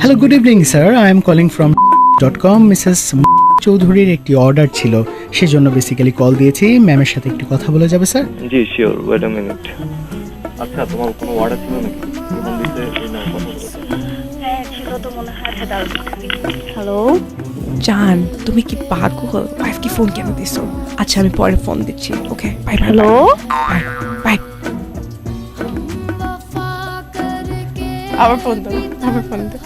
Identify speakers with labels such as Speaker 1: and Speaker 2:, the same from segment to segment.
Speaker 1: Hello good evening sir I am calling from dot com Mrs চৌধুরীর একটি order ছিল সেজন্য বেসিক্যালি কল দিয়েছি। ম্যামের সাথে একটু কথা বলা যাবে স্যার
Speaker 2: জি শিওর ওয়েট আ মিনিট আচ্ছা তোমার কোনো অর্ডার ছিল নাকি? এই নাও কথা বলো।
Speaker 3: হ্যাঁ ছিল তো মনে হয়। আচ্ছা হ্যালো
Speaker 4: জান তুমি কি পাগল? ওয়াইফ কি ফোন কেন দিছো? আচ্ছা আমি পরে ফোন দিচ্ছি okay bye
Speaker 3: bye
Speaker 4: hello bye আবার ফোন দাও আবার ফোন দাও।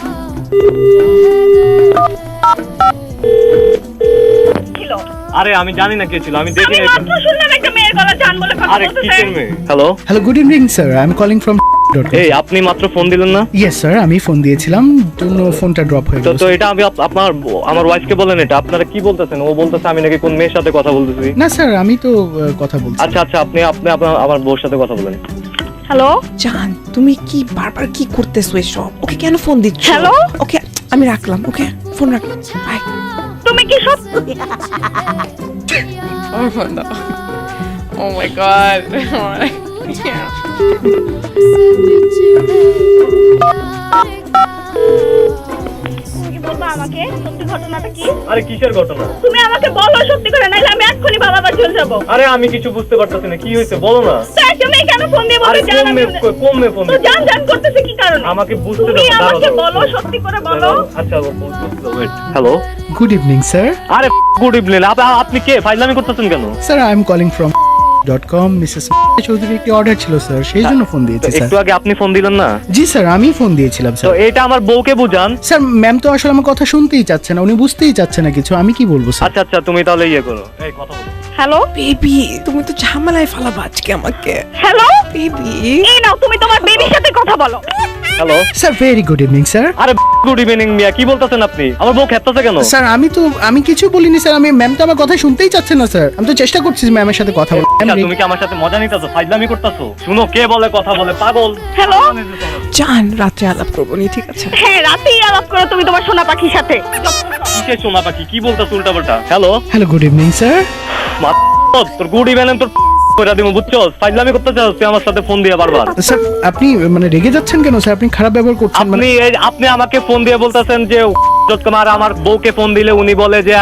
Speaker 2: আরে আমি জানি না কে ছিল আমি দেখি
Speaker 3: শুনলাম একটা মেয়ের গলা জান বলে কথা
Speaker 2: আরে
Speaker 3: বলতেছে
Speaker 2: কিসের মেয়ে?
Speaker 1: Hello hello good evening sir I am calling from
Speaker 2: এই আপনি মাত্র ফোন দিলেন না?
Speaker 1: ইয়েস স্যার আমি ফোন দিয়েছিলাম। জন্য ফোনটা ড্রপ হয়ে
Speaker 2: তো
Speaker 1: গেল
Speaker 2: তো এটা আমি আপনার আমার ওয়াইফকে বলেন এটা। আপনারা কি বলতেছেন? ও বলতেছে আমি নাকি কোন মেয়ের সাথে কথা বলতেছি।
Speaker 1: না স্যার আমি তো কথা বলছি।
Speaker 2: আচ্ছা আচ্ছা আপনি আপনি আপনার আমার বউর সাথে কথা বলেন।
Speaker 3: হ্যালো
Speaker 4: জান তুমি কি বারবার কি করতেছো এসব? ওকে কেন ফোন দিচ্ছ?
Speaker 3: Hello?
Speaker 4: ওকে আমি রাখলাম ওকে? ফোন রাখলাম। বাই
Speaker 3: তুমি কি সত্যি
Speaker 4: আমার ফোন দাও ও মাই গড
Speaker 3: তুমি কি বলবা আমাকে? সত্যি ঘটনাটা কি?
Speaker 2: আরে কিসের ঘটনা?
Speaker 3: তুমি আমাকে বলো সত্যি করে নাইলে আমি এক্ষুনি বাবা বাড়ি চলে যাব।
Speaker 2: আরে আমি কিছু বুঝতে পারতেছি না কি হয়েছে বলো না।
Speaker 3: কেন ফোন দিয়ে জান আমি
Speaker 2: মেয়ে ফোন
Speaker 3: তো জান জান করতেছে কি কারণে?
Speaker 2: আমাকে বুঝতে দাও,
Speaker 3: আমাকে বলো সত্যি করে বলো।
Speaker 2: আচ্ছা wait hello
Speaker 1: good evening sir
Speaker 2: আরে গুড ইভিনিং আপনি কে? ফাইজলামি করতেছেন কেন?
Speaker 1: Sir I am calling from dot com Mrs চৌধুরীর একটি অর্ডার ছিল স্যার সেই জন্য ফোন দিয়েছি স্যার
Speaker 2: একটু আগে আপনি ফোন দিলেন না?
Speaker 1: জি স্যার আমি ফোন দিয়েছিলাম
Speaker 2: তো
Speaker 1: স্যার
Speaker 2: এটা আমার বউকে বুঝান।
Speaker 1: স্যার ম্যাম তো আসলে আমার কথা শুনতেই চাচ্ছে না উনি বুঝতেই চাচ্ছে না কিছু। আমি কি বলব স্যার
Speaker 2: আচ্ছা আচ্ছা তুমি তাহলে ইয়ে করো। এই কথা বলো।
Speaker 3: হ্যালো
Speaker 4: বেবি তুমি তো ঝামেলায় ফালাবা আজকে আমাকে।
Speaker 3: হ্যালো
Speaker 4: বেবি
Speaker 3: এই নাও তুমি তোমার বেবির সাথে কথা বলো।
Speaker 2: Hello
Speaker 1: sir very good evening sir
Speaker 2: আরে গুড ইভিনিং মিয়া। কি বলতেছেন আপনি? আমার বউ খেপতেছে কেন?
Speaker 1: স্যার আমি তো আমি কিছু বলিনি স্যার আমি ম্যাম তো আমার কথা শুনতেই চাচ্ছে না স্যার আমি তো চেষ্টা করছি ম্যামের সাথে কথা বলতে
Speaker 2: আচ্ছা, তুমি কি আমার সাথে মজা নিতেছো? ফাইজলামি করতেছো? শুনো কে বলে কথা বলে? পাগল।
Speaker 3: হ্যালো
Speaker 4: জান রাত্রে আলাপ করব নি ঠিক আছে?
Speaker 3: হ্যাঁ রাতেই আলাপ করো তুমি তোমার সোনা পাখির সাথে।
Speaker 2: কিসের শোনা পাখি? কি বলতেছো উল্টা পাল্টা hello
Speaker 1: hello good evening sir
Speaker 2: তোর গুড ইভিনিং তোর কইরা দিমু বুঝছ? ফাইজলামি করতে চাস তুই আমার সাথে ফোন দিয়ে বারবার।
Speaker 1: স্যার আপনি মানে রেগে যাচ্ছেন কেন স্যার? আপনি খারাপ ব্যবহার করছেন মানে
Speaker 2: আপনি এই আপনি আমাকে ফোন দিয়ে বলতেছেন যে ডট কম আমার বউকে ফোন দিলে উনি বলে যে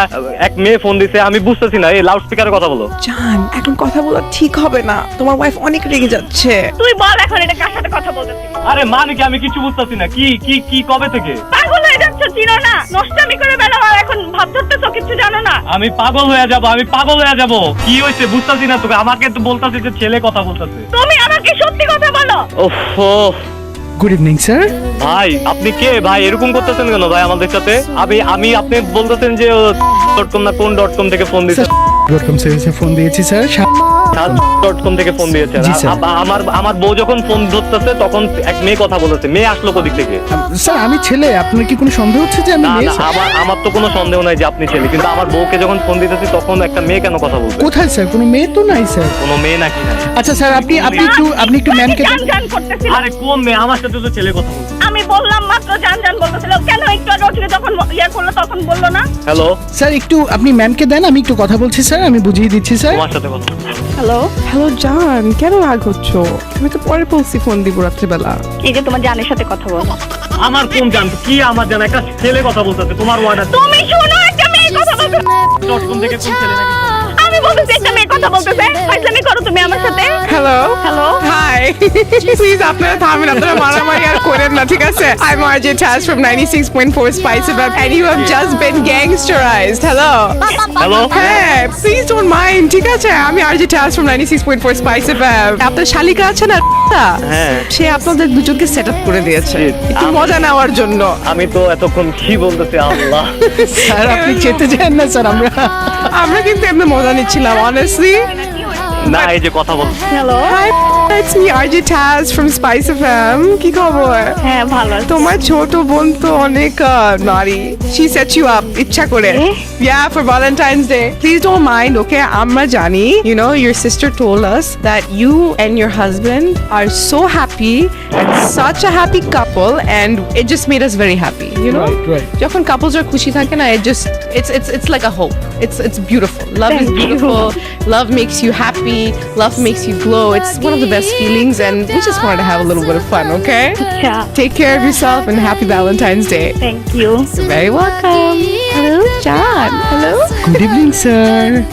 Speaker 2: এক মেয়ে ফোন দিছে আমি বুঝতেছি না এই লাউড স্পিকারে কথা বলো।
Speaker 4: জান এখন কথা বলা ঠিক হবে না। তোমার ওয়াইফ অনেক রেগে যাচ্ছে।
Speaker 3: তুই বল এখন এটা কার সাথে কথা বলতেছিস?
Speaker 2: আরে মানে কি আমি কিছু বুঝতেছি না? কি কি কি কবে থেকে? আমি পাগল হয়ে যাব আমি পাগল হয়ে যাব। কি হয়েছে বুঝতেছি না তোকে আমাকে তো বলতাছি যে ছেলে কথা বলতাছে।
Speaker 3: তুমি আমাকে সত্যি কথা বলো।
Speaker 2: ওহো
Speaker 1: গুড ইভিনিং স্যার
Speaker 2: ভাই আপনি কে? ভাই এরকম করতেছেন কেন ভাই আমাদের সাথে? আমি আমি আপনি বলতেছেন যে ডট কম না কোন ডট কম থেকে ফোন দিয়েছেন
Speaker 1: ডট কম সার্ভিসে ফোন দিয়েছি স্যার।
Speaker 2: ডট কম থেকে ফোন দিয়েছেন
Speaker 1: জি,
Speaker 2: আমার আমার বউ যখন ফোন ধরতেছে তখন এক মেয়ে কথা বলেছে। মেয়ে আসলো কোদিক থেকে?
Speaker 1: স্যার আমি ছেলে। আপনার কি কোনো সন্দেহ হচ্ছে যে আমি
Speaker 2: না
Speaker 1: মেয়ে
Speaker 2: আমার আমার তো কোনো সন্দেহ নাই যে আপনি ছেলে। কিন্তু আমার বউকে যখন ফোন দিতেছি তখন একটা মেয়ে কেন কথা বলবে?
Speaker 1: কোথায় স্যার? কোনো মেয়ে তো নাই স্যার?
Speaker 2: কোনো মেয়ে নাকি নাই?
Speaker 1: আচ্ছা স্যার আপনি আপনি একটু আপনি একটু ম্যামকে
Speaker 2: আরে কোন মেয়ে? আমার সাথে তো ছেলে কথা বলছে।
Speaker 3: আমি বললাম মাত্র জান জান বলতেছিল একটু আগে ওঠে যখন ইয়ে করল তখন বলল না।
Speaker 2: হ্যালো
Speaker 1: স্যার একটু আপনি ম্যামকে দেন আমি একটু কথা বলছি স্যার আমি বুঝিয়ে দিচ্ছি স্যার।
Speaker 2: তোমার সাথে কথা
Speaker 3: হ্যালো
Speaker 4: হ্যালো জান কেন রাগ হচ্ছ? আমি তো পরে বলছি ফোন দিব রাত্রিবেলা।
Speaker 3: এই যে তোমার জানের সাথে কথা বলো।
Speaker 2: আমার কোন জান? কি আমার জান? একটা ছেলে কথা বলতেছে তোমার ওয়ার্ডার
Speaker 3: তুমি শোনো একটা মেয়ে কথা বলতেছে
Speaker 2: ডট কম থেকে কোন ছেলে নাকি?
Speaker 3: আমি বলতেছি একটা মেয়ে কথা বলতেছে। ফাইজলামি করো তুমি আমার সাথে।
Speaker 4: হ্যালো
Speaker 3: হ্যালো
Speaker 4: হাই প্লিজ আপনারা থামেন আপনারা মারামারি আর করেন না ঠিক আছে আই এম আরজে টাস from 96.4 Spice FM and you have just been gangsterized hello
Speaker 2: hello
Speaker 4: হ্যাঁ প্লিজ ডোন্ট মাইন্ড ঠিক আছে আমি আরজে টাস ফ্রম 96.4 স্পাইস এফএম আপনার শালিকা আছে না
Speaker 2: হ্যাঁ।
Speaker 4: সে আপনাদের দুজনকে সেট আপ করে দিয়েছে। একটু মজা নেওয়ার জন্য।
Speaker 2: আমি তো এতক্ষণ কি বলতেছি আল্লাহ।
Speaker 1: স্যার আপনি যেতে চান না স্যার আমরা
Speaker 4: আমরা কিন্তু এমনি মজা নিচ্ছিলাম অনেস্টলি
Speaker 2: না এই যে কথা বল
Speaker 3: hello
Speaker 4: high it's me RJ টাস ফ্রম স্পাইস এফএম কি খবর
Speaker 3: হ্যাঁ ভালো আছি।
Speaker 4: তোমার ছোট বোন তো অনেক নারী শি সেট ইউ আপ ইচ্ছা করে
Speaker 3: Eh?
Speaker 4: Yeah for Valentine's day please don't mind okay আমরা জানি you know your sister told us that you and your husband are so happy and such a happy couple and it just made us very happy you know
Speaker 1: Right, right.
Speaker 4: যখন couples আর খুশি থাকে না it just it's it's it's like a hope It's it's beautiful. Love
Speaker 3: Thank is
Speaker 4: beautiful. You. Love makes you happy. Love makes you glow. It's one of the best feelings, and we just wanted to have a little bit of fun. Okay?
Speaker 3: Yeah.
Speaker 4: Take care of yourself and happy Valentine's Day.
Speaker 3: Thank you.
Speaker 4: You're very welcome. Hello, John. Hello.
Speaker 1: Good evening,
Speaker 5: sir.